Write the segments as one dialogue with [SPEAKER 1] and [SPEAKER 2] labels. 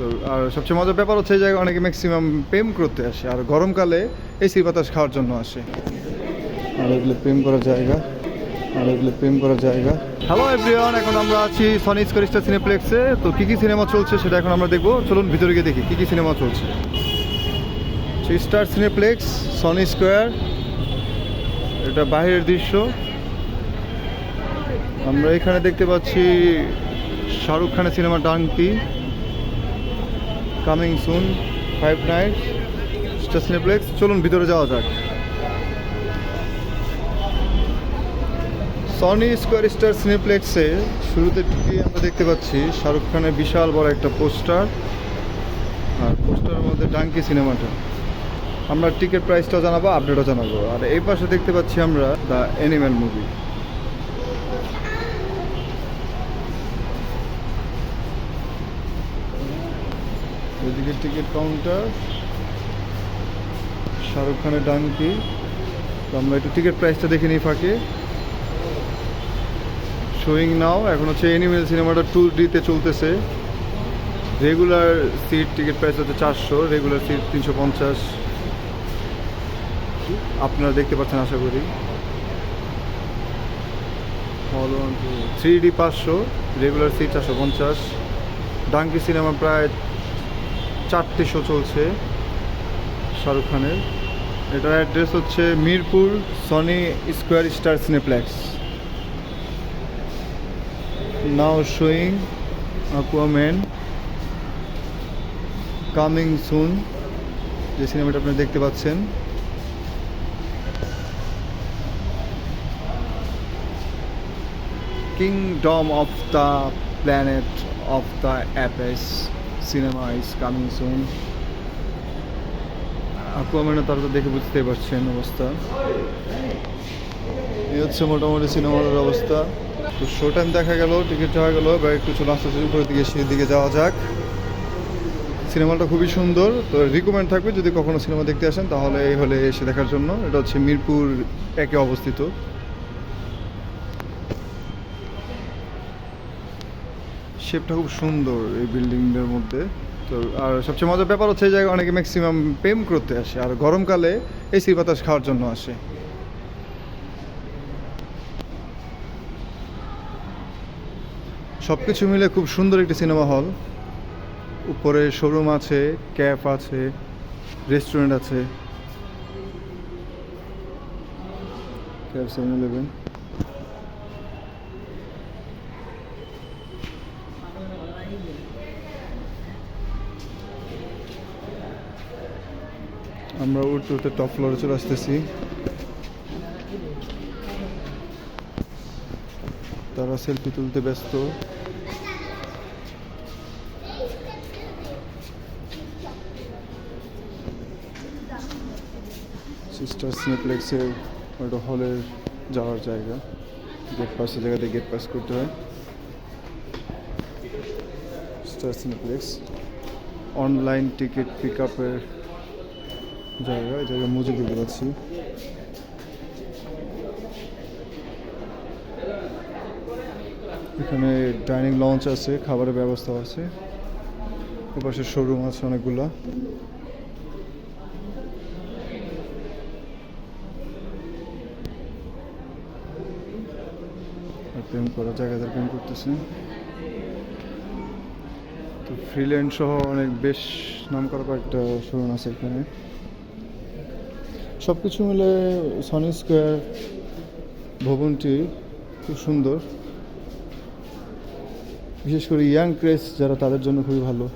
[SPEAKER 1] তো, আর সবচেয়ে মজার ব্যাপার হচ্ছে জায়গায় অনেকে ম্যাক্সিমাম প্রেম করতে আসে, আর গরমকালে এসি বাতাস খাওয়ার জন্য আসে। আর এগুলো প্রেম করার জায়গা, আর এগুলো প্রেম করার জায়গা। হ্যালো এভরিওয়ান এখন আমরা আছি সনি স্কোয়ারিস্টার সিনেপ্লেক্সে তো, কী কী সিনেমা চলছে সেটা এখন আমরা দেখব। চলুন ভিতরে গিয়ে দেখি, কী কী সিনেমা চলছে। স্টার সিনেপ্লেক্স সনি স্কোয়ার এটা বাইরের দৃশ্য। আমরা এখানে দেখতে পাচ্ছি শাহরুখ খানের cinema Dunki coming soon five night Star Cineplex চলুন, ভিতরে যাওয়া যাক। সনি স্কোয়ার স্টার সিনেপ্লেক্সে শুরুতে ঢুকে আমরা দেখতে পাচ্ছি শাহরুখ খানের বিশাল বড় একটা পোস্টার। আর পোস্টারের মধ্যে ডাঙ্কি সিনেমাটা। আমরা টিকিট প্রাইসটাও জানাব আপডেটও জানাব। আর এই পাশে দেখতে পাচ্ছি আমরা দ্য অ্যানিম্যাল মুভি ওইদিকে টিকিট কাউন্টার শাহরুখ খানের ডাঙ্কি তো আমরা একটু টিকিট প্রাইসটা দেখে নিই ফাঁকে। শোয়িং নাও এখন হচ্ছে এনিমেল সিনেমাটা টু ডিতে চলতেছে। রেগুলার সিট টিকিট প্রাইস হচ্ছে চারশো রেগুলার সিট তিনশো পঞ্চাশ। আপনারা দেখতে পাচ্ছেন, আশা করি। থ্রি ডি পাঁচশো রেগুলার সিট চারশো পঞ্চাশ। ডাঙ্কি সিনেমা প্রায় চারটে শো চলছে শাহরুখ খানের। এটার অ্যাড্রেস হচ্ছে Mirpur Sony Square Star Cineplex now showing aquaman coming soon যে সিনেমাটা আপনি দেখতে পাচ্ছেন। Kingdom of the Planet of the Apes cinema is coming soon aquaman তারা তো দেখে বুঝতেই পারছেন অবস্থা। এই হচ্ছে মোটামুটি সিনেমার অবস্থা। তো শো টাইম দেখা গেল টিকিট হয়ে গেল বা একটু চলে আস্তে উপরের দিকে, সেই দিকে যাওয়া যাক। সিনেমাটা খুবই সুন্দর, তো রিকমেন্ড থাকবে যদি কখনো সিনেমা দেখতে আসেন, তাহলে এই হলে এসে দেখার জন্য। এটা হচ্ছে মিরপুর একে অবস্থিত। শেপটা খুব সুন্দর এই বিল্ডিংটার মধ্যে। তো, আর সবচেয়ে মজার ব্যাপার হচ্ছে এই জায়গায় অনেকে ম্যাক্সিমাম প্রেম করতে আসে, আর গরমকালে এসি বাতাস খাওয়ার জন্য আসে। সব কিছু মিলে খুব সুন্দর একটি সিনেমা হল উপরে শোরুম আছে ক্যাফ আছে রেস্টুরেন্ট আছে। সেভেন ইলেভেন আমরা উঠতে উঠতে টপ ফ্লোরে চলে আসতেছি। তারা সেলফি তুলতে ব্যস্ত। সিস্টার সিনেপ্লেক্সের ওটা হলের যাওয়ার জায়গা। গেট পাসের জায়গাতে গেট পাস করতে হয়। Sister Cineplex online ticket pick আপের জায়গা, এই জায়গায় মজুদ দেখতে পাচ্ছি। এখানে ডাইনিং লঞ্চ আছে, খাবারের ব্যবস্থা আছে। এপাশে শোরুম আছে অনেকগুলা। প্রেম করা জায়গাদের প্রেম করতেছে। তো ফ্রিল্যান্ড সহ অনেক বেশ নাম করা কয়েকটা শোরুম আছে এখানে। সব কিছু মিলে সনি স্কোয়ার ভবনটি খুব সুন্দর। বিশেষ করে ইয়াং ক্রেস যারা তাদের জন্য খুবই ভালো।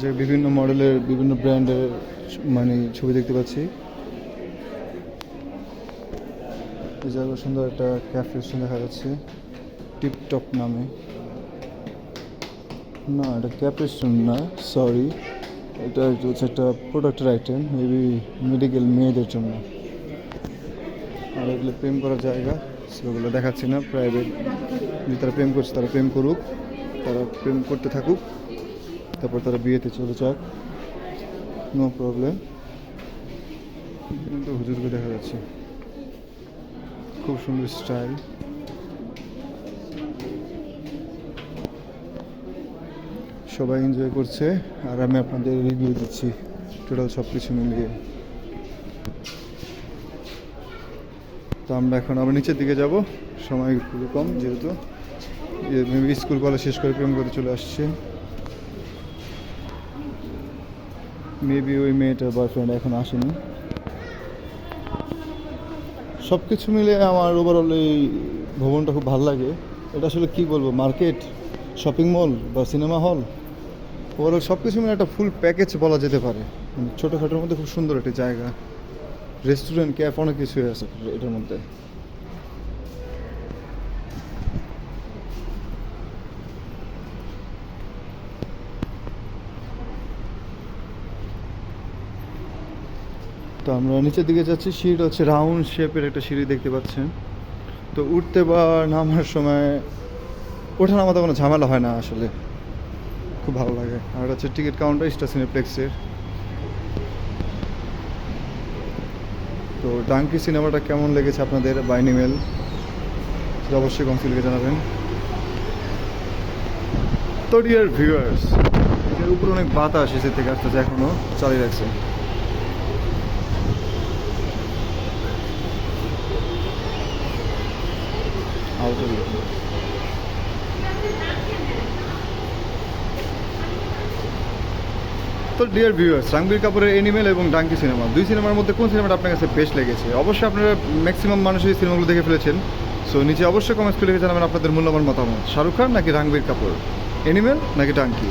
[SPEAKER 1] যে বিভিন্ন মডেলের বিভিন্ন ব্র্যান্ডের মানে ছবি দেখতে পাচ্ছি। এই জায়গায় সুন্দর একটা ক্যাফে দেখা যাচ্ছে টিপটপ নামে। না, এটা ক্যাপ্রেশন না সরি এটা হচ্ছে একটা প্রোডাক্টের আইটেম মেবি মেডিকেল মেয়েদের জন্য। আর এগুলো প্রেম করার জায়গা সেগুলো দেখাচ্ছি না প্রাইভেট যদি তারা প্রেম করছে, তারা প্রেম করুক, তারা প্রেম করতে থাকুক, তারপর তারা বিয়েতে চলে যাক। নো প্রবলেম হুজুরকে দেখা যাচ্ছে। খুব সুন্দর স্টাইল। সবাই এনজয় করছে, আর আমি আপনাদের রিভিউ দিচ্ছি টোটাল সব কিছু মিলিয়ে। তো আমরা এখন আবার নিচের দিকে যাব, সময় খুবই কম যেহেতু। স্কুল কলেজ শেষ করে প্রেম করতে চলে আসছে। মেবি ওই মেয়েটার বয়ফ্রেন্ড এখন আসেনি। সব কিছু মিলে আমার ওভারঅল এই ভবনটা খুব ভালো লাগে। এটা আসলে কি বলব মার্কেট শপিং মল বা সিনেমা হল ওভারঅল সব কিছু মিলে একটা ফুল প্যাকেজ বলা যেতে পারে। মানে ছোটোখাটোর মধ্যে খুব সুন্দর একটি জায়গা। রেস্টুরেন্ট ক্যাফ অনেক কিছুই আছে এটার মধ্যে। তো আমরা নিচের দিকে যাচ্ছি সিঁড়িটা হচ্ছে রাউন্ড শেপের একটা সিঁড়ি দেখতে পাচ্ছেন। তো উঠতে বা নামার সময় ওঠা নামাতে কোনো ঝামেলা হয় না আসলে। খুব ভালো লাগে। আর হচ্ছে টিকিট কাউন্টার স্টার সিনেপ্লেক্সের। তো ডাঙ্কি সিনেমাটা কেমন লেগেছে আপনাদের বাই নিমেল সেটা অবশ্যই কনসিলকে জানাবেন। তো ডিয়ার ভিউয়ার্স এর উপরে অনেক বাতাস এসে থেকে আসতেছে এখনও চালিয়ে রাখছে। তো ডিয়ার ভিউয়ার্স রাঙ্গবীর কাপুরের এনিমেল এবং ডাঙ্কি সিনেমা দুই সিনেমার মধ্যে কোন সিনেমাটা আপনার কাছে বেশ লেগেছে? অবশ্যই আপনারা ম্যাক্সিমাম মানুষ এই সিনেমাগুলো দেখে ফেলেছেন। সো নিচে অবশ্যই কমেন্টস করে জানাবেন আপনাদের মূল্যবান মতামত। শাহরুখ খান নাকি রাঙ্গবীর কাপুর এনিমেল নাকি ডাঙ্কি